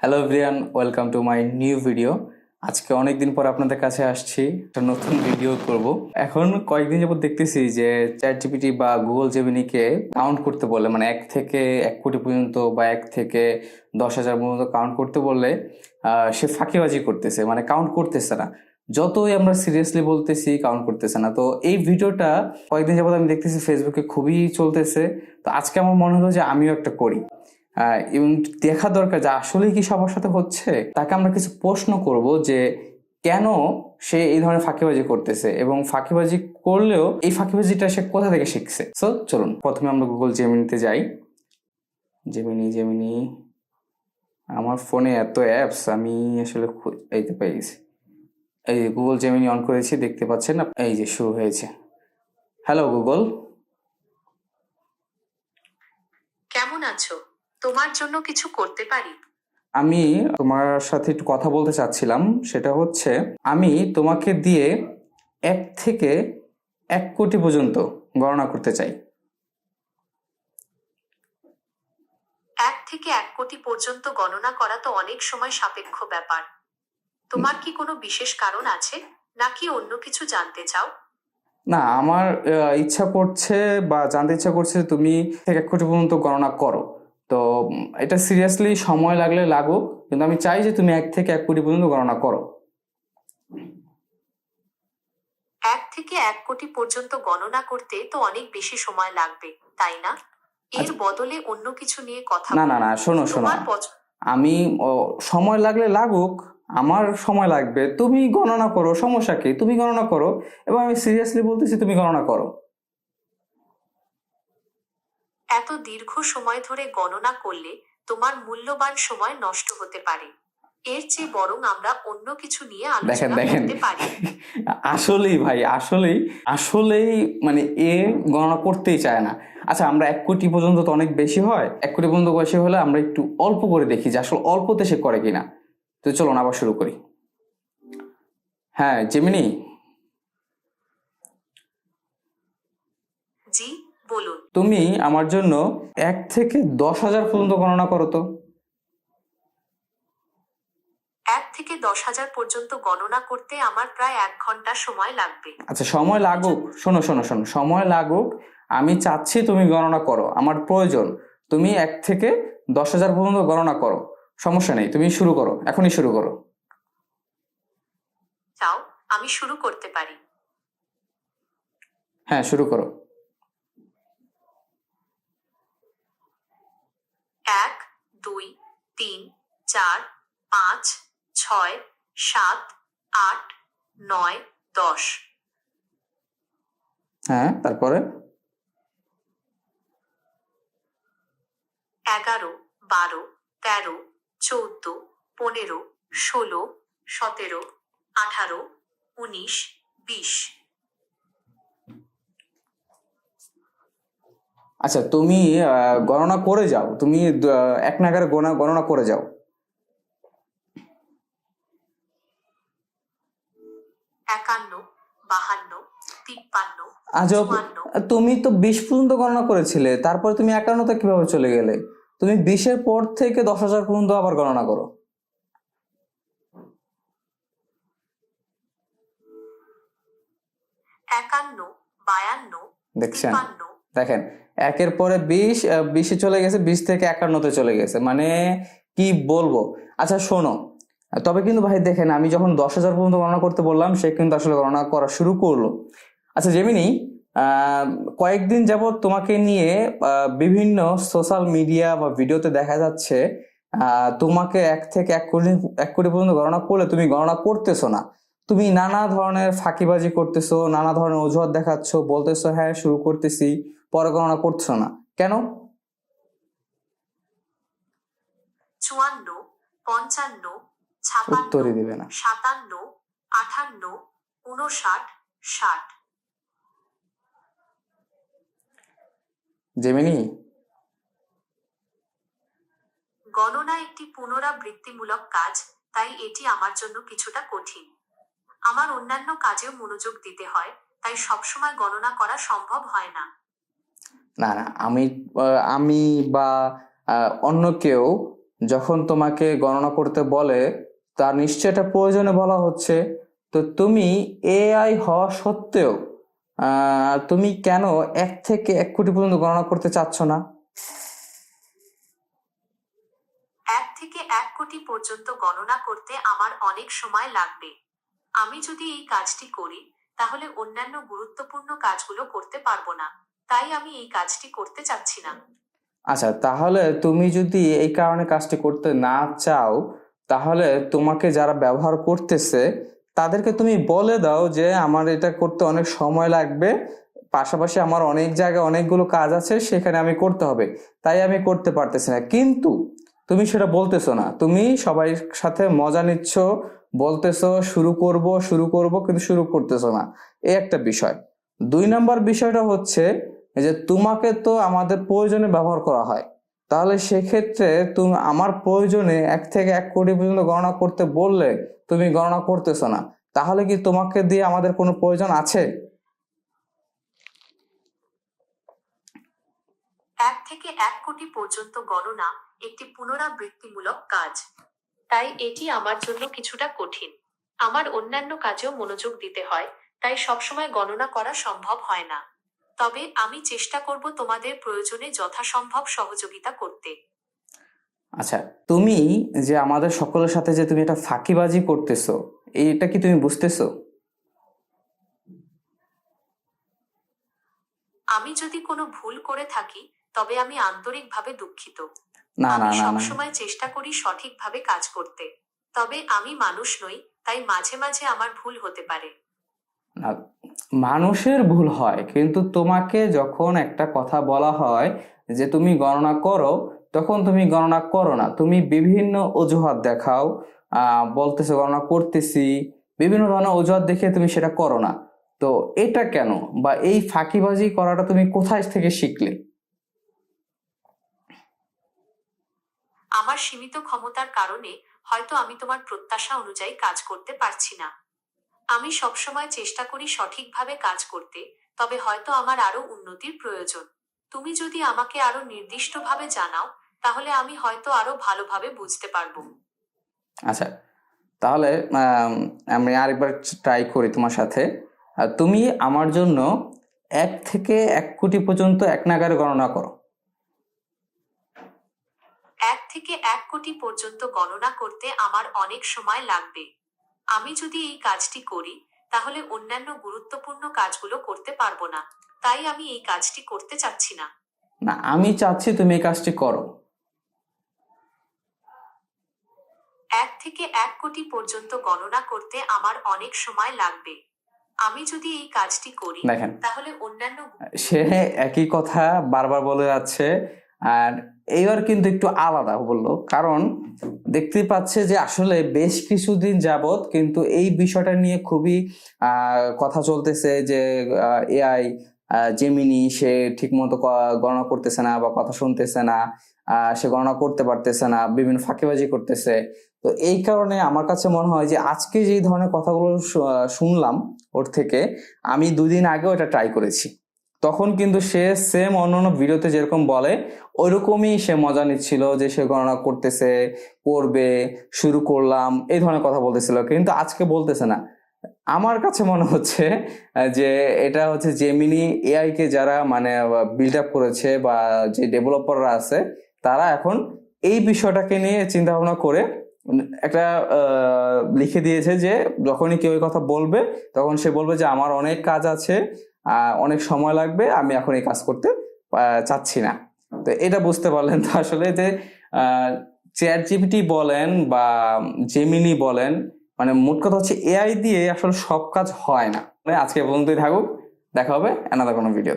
Hello everyone welcome to my new video আজকে অনেকদিন পর আপনাদের কাছে আসছি, একটা নতুন ভিডিও করব। এখন কয়েকদিন যাবত দেখতেছি যে চ্যাট জিপিটি বা গুগল জেমিনিকে কাউন্ট করতে বলে মানে এক থেকে এক কোটি পর্যন্ত বা এক থেকে দশ হাজার পর্যন্ত কাউন্ট করতে বললে সে ফাঁকিবাজি করতেছে মানে কাউন্ট করতেছে না। যতই আমরা সিরিয়াসলি বলতেছি কাউন্ট করতেছে না। তো এই ভিডিওটা কয়েকদিন যাবত আমি দেখতেছি ফেসবুকে খুবই চলতেছে। তো আজকে আমার মনে হলো যে আমিও একটা করি। এবং দেখা দরকার যে আসলেই কি সবার সাথে হচ্ছে? তাকে আমরা কিছু প্রশ্ন করব যে কেন সে এই ধরনের ফাঁকিবাজি করতেছে এবং ফাঁকিবাজি করলেও এই ফাঁকিবাজিটা সে কোথা থেকে শিখছে? সো চলুন, প্রথমে আমরা গুগল জেমিনিতে যাই। জেমিনি জেমিনি আমার ফোনে এত অ্যাপস আমি আসলে এইতে পেয়ে গেছি। এই যে গুগল জেমিনি অন করেছি, দেখতে পাচ্ছেন এই যে শুরু হয়েছে। হ্যালো গুগল কেমন আছো? তোমার জন্য কিছু করতে পারি? আমি তোমার সাথে একটু কথা বলতে চাচ্ছিলাম সেটা হচ্ছে আমি তোমাকে দিয়ে এক থেকে এক কোটি পর্যন্ত গণনা করতে চাই। এক থেকে এক কোটি পর্যন্ত গণনা করা তো অনেক সময় সাপেক্ষ ব্যাপার। তোমার কি কোনো বিশেষ কারণ আছে নাকি অন্য কিছু জানতে চাও? না আমার ইচ্ছা করছে বা জানতে ইচ্ছা করছে তুমি এক কোটি পর্যন্ত গণনা করো। তো এটা সিরিয়াসলি সময় লাগলে লাগুক কিন্তু আমি চাই যে তুমি এক থেকে এক কোটি পর্যন্ত গণনা করো। এক থেকে এক কোটি পর্যন্ত গণনা করতে তো অনেক বেশি সময় লাগবে তাই না? এর বদলে অন্য কিছু নিয়ে কথা আচ্ছা। না না না শোনো শোনো। আমি সময় লাগলে লাগুক আমার সময় লাগবে তুমি গণনা করো সমস্যা কি? তুমি গণনা করো এবং আমি সিরিয়াসলি বলতেছি তুমি গণনা করো। এত দীর্ঘ সময় ধরে গণনা করলে তোমার মূল্যবান সময় নষ্ট হতে পারে। এর চেয়ে বরং আমরা অন্য কিছু নিয়ে দেখেন আলোচনা দেখেন করতে পারি। আসলেই ভাই আসলেই আসলেই মানে এ গণনা করতেই চায় না। আচ্ছা আমরা এক কোটি পর্যন্ত তো অনেক বেশি হয়। এক কোটি পর্যন্ত বেশি হলে আমরা একটু অল্প করে দেখি যে আসলে অল্পতে সে করে কিনা। তো চলো না আবার শুরু করি। হ্যাঁ জেমিনি জি বলুন। তুমি আমার জন্য এক থেকে দশ হাজার পর্যন্ত গণনা করো তো। এক থেকে দশ হাজার পর্যন্ত গণনা করতে আমার প্রায় এক ঘণ্টা সময় লাগবে। আচ্ছা সময় লাগুক। শোনো শোনো শোনো। সময় লাগুক। আমি চাচ্ছি তুমি গণনা করো। আমার প্রয়োজন তুমি এক থেকে দশ হাজার পর্যন্ত গণনা করো। সমস্যা নেই তুমি শুরু করো। এখনই শুরু করো। চাও আমি শুরু করতে পারি। হ্যাঁ শুরু করো এক দুই তিন চার পাঁচ ছয় সাত আট নয় দশ। হ্যাঁ তারপরে? এগারো বারো তেরো চৌদ্দ পনেরো ষোলো সতেরো আঠারো উনিশ বিশ। আচ্ছা তুমি গণনা করে যাও। তুমি এক নাগারে গণনা গণনা করে যাও। একান্ন বাহান্ন তিপ্পান্ন আজব তুমি তো বিশ পর্যন্ত গণনা করেছিলে তারপর তুমি একান্নতে কীভাবে চলে গেলে? তুমি বিশের পর থেকে দশ হাজার পর্যন্ত আবার গণনা করো। একান্ন বায়ান্ন দেখছেন? দেখেন, একের পরে বিশ বিশে চলে গেছে, বিশ থেকে একান্নতে চলে গেছে। মানে কি বলব? আচ্ছা শোনো, তবে কিন্তু ভাই দেখেন, আমি যখন দশ হাজার পর্যন্ত গণনা করতে বললাম, সে কিন্তু আসলে গণনা করা শুরু করল। আচ্ছা যেমিনি কয়েকদিন যাবত তোমাকে নিয়ে বিভিন্ন সোশ্যাল মিডিয়া বা ভিডিওতে দেখা যাচ্ছে তোমাকে এক থেকে এক কোটি এক কোটি পর্যন্ত গণনা করলে তুমি গণনা করতেছো না। তুমি নানা ধরনের ফাঁকিবাজি করতেছো, নানা ধরনের অজুহাত দেখাচ্ছ, বলতেছো হ্যাঁ শুরু করতেছি। পরে গণনা করছ না। কেন? চুয়ান্ন পঞ্চান্ন উত্তরই দিবে না। সাতান্ন আটান্ন উনষাট ষাট। জেমিনি? গণনা একটি পুনরাবৃত্তিমূলক কাজ তাই এটি আমার জন্য কিছুটা কঠিন। আমার অন্যান্য কাজেও মনোযোগ দিতে হয় তাই সবসময় গণনা করা সম্ভব হয় না। না না, আমি আমি বা অন্য কেউ যখন তোমাকে গণনা করতে বলে, তার নিশ্চয় এটা প্রয়োজনে বলা হচ্ছে। তো তুমি এআই হওয়া সত্ত্বেও তুমি কেন এক থেকে এক কোটি পর্যন্ত গণনা করতে চাচ্ছ না? এক থেকে এক কোটি পর্যন্ত গণনা করতে আমার অনেক সময় লাগবে। আমি যদি এই কাজটি করি, তাহলে অন্যান্য গুরুত্বপূর্ণ কাজগুলো করতে পারব না। তাই আমি এই কাজটি করতে চাচ্ছি না। আচ্ছা তাহলে তুমি যদি এই কারণে কাজটি করতে না চাও, তাহলে তোমাকে যারা ব্যবহার করতেছে, তাদেরকে তুমি বলে দাও যে আমার এটা করতে অনেক সময় লাগবে, পাশাপাশি আমার অনেক জায়গায় অনেকগুলো কাজ আছে, সেখানে আমি করতে হবে। তাই আমি করতে পারতেছি না। কিন্তু তুমি সেটা বলতেছো না। তুমি সবাই সাথে মজা নিচ্ছ, বলতেছো, শুরু করব শুরু করব, কিন্তু শুরু করতেছো না। এই একটা বিষয়। দুই নাম্বার বিষয়টা হচ্ছে এই যে তোমাকে তো আমাদের প্রয়োজনে ব্যবহার করা হয়। তাহলে সেক্ষেত্রে তুমি আমার প্রয়োজনে এক থেকে এক কোটি পর্যন্ত গণনা করতে বললে তুমি গণনা করতেছো না। তাহলে কি তোমাকে দিয়ে আমাদের কোনো প্রয়োজন আছে? এক থেকে এক কোটি পর্যন্ত গণনা একটি পুনরাবৃত্তিমূলক কাজ। তাই এটি আমার জন্য কিছুটা কঠিন। আমার অন্যান্য কাজেও মনোযোগ দিতে হয়, তাই সবসময় গণনা করা সম্ভব হয় না। তবে আমি চেষ্টা করব তোমাদের প্রয়োজনে যথাসম্ভব সহযোগিতা করতে। আচ্ছা তুমি যে আমাদের সকলের সাথে যে তুমি একটা ফাঁকিবাজি করতেছো এটা কি তুমি বুঝতেছো? আমি যদি কোনো ভুল করে থাকি তবে আমি আন্তরিকভাবে দুঃখিত। না না না সবসময় চেষ্টা করি সঠিকভাবে কাজ করতে। তবে আমি মানুষ নই তাই মাঝে মাঝে আমার ভুল হতে পারে। মানুষের ভুল হয়, কিন্তু তোমাকে যখন একটা কথা বলা হয় যে তুমি গণনা করো, তখন তুমি গণনা করো না। তুমি বিভিন্ন অজুহাত দেখাও বলতেছো গণনা করতেছি, বিভিন্ন ধরনের অজুহাত দেখে তুমি সেটা করো না। তো এটা কেন? বা এই ফাঁকিবাজি করাটা তুমি কোথায় থেকে শিখলে? আমার সীমিত ক্ষমতার কারণে হয়তো আমি তোমার প্রত্যাশা অনুযায়ী কাজ করতে পারছি না। আমি সবসময় চেষ্টা করি সঠিকভাবে কাজ করতে তবে হয়তো আমার আরও উন্নতির প্রয়োজন। তুমি যদি আমাকে আরও নির্দিষ্টভাবে জানাও তাহলে আমি হয়তো আরও ভালোভাবে বুঝতে পারব। আচ্ছা তাহলে আম, আমি আরেকবার ট্রাই করি তোমার সাথে। তুমি আমার জন্য এক থেকে এক কোটি পর্যন্ত এক নাগারে গণনা করো। এক থেকে এক কোটি পর্যন্ত গণনা করতে আমার অনেক সময় লাগবে। আমি যদি এই কাজটি করি তাহলে অন্যান্য গুরুত্বপূর্ণ কাজগুলো করতে পারব না। তাই আমি এই কাজটি করতে চাচ্ছি না। না আমি চাচ্ছি তুমি এই কাজটি করো। এক থেকে এক কোটি পর্যন্ত গণনা করতে আমার অনেক সময় লাগবে। আমি যদি এই কাজটি করি তাহলে অন্যান্য সে একই কথা বারবার বলে যাচ্ছে আর এইবার কিন্তু একটু আলাদা বলল। কারণ দেখতে পাচ্ছে যে আসলে বেশ কিছুদিন যাবত কিন্তু এই বিষয়টা নিয়ে খুবই কথা চলতেছে যে এআই জেমিনি সে ঠিকমতো গণনা করতেছে না বা কথা শুনতেছে না সে গণনা করতে পারতেছে না, বিভিন্ন ফাঁকিবাজি করতেছে। তো এই কারণে আমার কাছে মনে হয় যে আজকে যেই ধরনের কথাগুলো শুনলাম ওর থেকে, আমি দুদিন আগেও এটা ট্রাই করেছি। তখন কিন্তু সে সেম অন্যান্য ভিডিওতে যেরকম বলে, ওইরকমই সে মজা নিচ্ছিল যে সে গণনা করতেছে, করবে, শুরু করলাম, এই ধরনের কথা বলতেছিল। কিন্তু আজকে বলতেছে না। আমার কাছে মনে হচ্ছে যে এটা হচ্ছে জেমিনি এআই কে যারা মানে বিল্ড আপ করেছে বা যে ডেভেলপাররা আছে, তারা এখন এই বিষয়টাকে নিয়ে চিন্তা ভাবনা করে একটা লিখে দিয়েছে যে যখনই কেউ কথা বলবে, তখন সে বলবে যে আমার অনেক কাজ আছে অনেক সময় লাগবে, আমি এখন এই কাজ করতে চাচ্ছি না। তো এটা বুঝতে পারলেন তো আসলে যে চেয়ার জিপিটি বলেন বা জেমিনি বলেন মানে মোট কথা হচ্ছে এআই দিয়ে আসলে সব কাজ হয় না। মানে আজকে পর্যন্তই থাকুক, দেখা হবে এনাদের কোনো ভিডিও